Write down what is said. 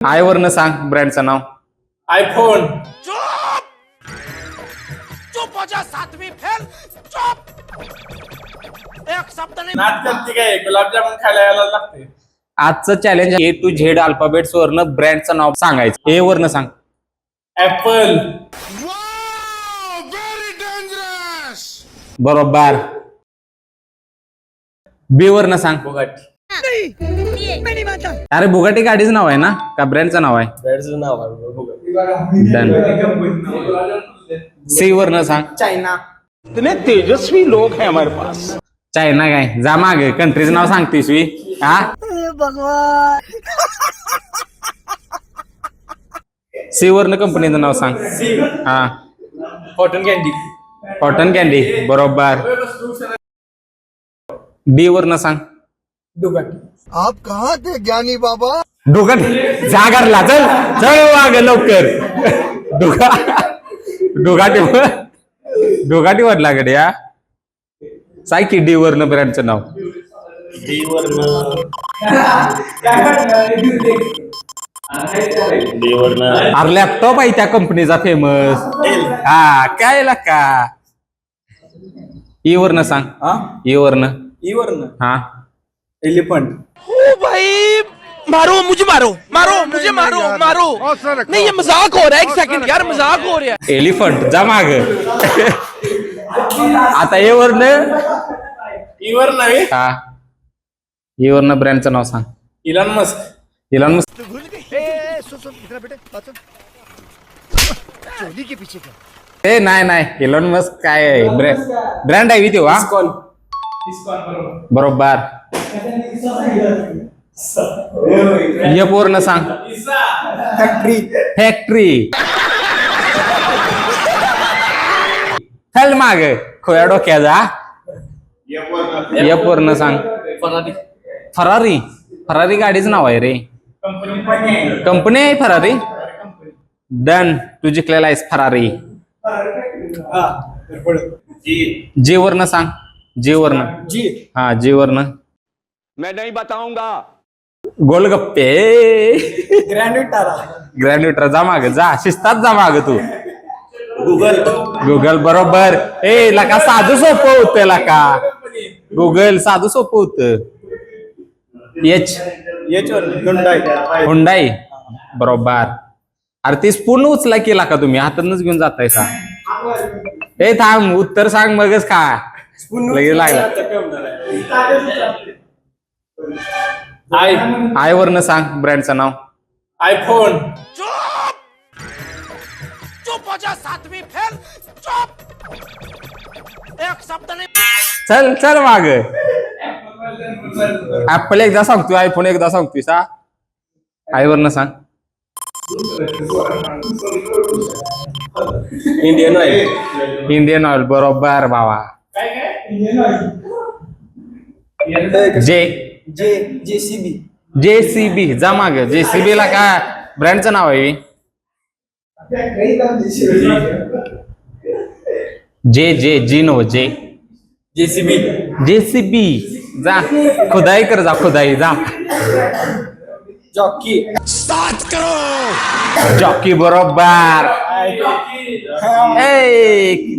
I वरनं सांग ब्रँडचं नाव. IPhone. चुप! हो जा सातवीं फेल. चुप! एक शब्द नहीं. नाच करते काय? गुलाबजामुन खायला यायला लागते. आजचं challenge A to Z alphabets वरनं ब्रँडचं नाव सांगायचं. ए वरनं सांग. ऍपल. बरोबर. बी वरनं सांग. बुगाटी अरे बुगाटी गाडीचं नाव आहे ना? का ब्रँडचं नाव आहे? बॅडचं नाव आहे बुगाटी डन सी वरनं सांग. चायना इतने तेजस्वी लोग हैं हमारे पास। चायना काय? जा माग. कंट्रीचं नाव सांगतेस वी. हा? सी वरनं कंपनीचं नाव सांग. हा. कॉटन कॅन्डी कॉटन कॅन्डी बरोबर. डी वरनं सांग. दुगाटी आप कहाँ थे ज्ञानी बाबा? डोका जागरला. चल चल वाग लवकर. डोका डोगाटी डोगाटी वरला कडे या. सांग की डी वरनं ब्रँडचं नाव. अरे लॅपटॉप आहे त्या कंपनीचा फेमस हा काय ला का ई वरनं सांग. ई वरनं इवरनं हा. एलिफंट. ओ भाई मारो मुझे मारो मारो मुझे मारो मारो। नहीं ये मजाक हो रहा है एक सेकंड यार मजाक हो। रहा है। एलिफंट जा माग. आता ए वरनं? इवर नव्हे हा. ई वरनं ब्रँडचं नाव सांग. Elon Musk. Elon Musk. चोली के पीछे क्या? ए नाही नाही इलॉन मस्क काय आहे? ब्रँड आहे तेव्हा इस्कॉन बरोबर. ये पूर्ण सांग. फॅक्टरी. फॅक्टरी. चल माग. खोया डोक्याचा ये पूर्ण. सांग. फरारी. फरारी. फरारी गाडीचं नाव आहे रे. कंपनी कंपनी आहे फरारी? डन. तू जिंकलेला आहेस फरारी. जे वरनं सांग. जे वरनं जी. हा जे वरनं मैं नहीं बताऊंगा। गोलगप्पे. ग्रँड विटारा ग्रॅन्युटर जा माग जा. शिस्तात जा माग तू. गुगल गुगल बरोबर. ए लका साधं सोपं होतं लका. गुगल साधं सोपं होतं. एच याच्यावर हुंडाई हुंडाई बरोबर. अरे ते पूर्ण उचला केला का तुम्ही? हातातच घेऊन जाताय सा ए थांब. उत्तर सांग मगच का? लगेच लागला. आय आय वरनं सांग ब्रँडचं नाव. आयफोन. चुप चुप जा सातवीं फेल चुप एक शब्द नहीं चल चल माग. ऍपल एकदा सांगतोय आयफोन एकदा सांगतोय सा आय वरनं सांग. इंडियन ऑइल इंडियन ऑइल बरोबर बाबा. जे जे जेसीबी. जेसीबी जा माग. जेसीबी ला काय ब्रँडचं नाव आहे. J J G no J. JCB. JCB. जा. खुदाई कर जा खुदाई जा. जॉकी. जॉकी बरोबर. ए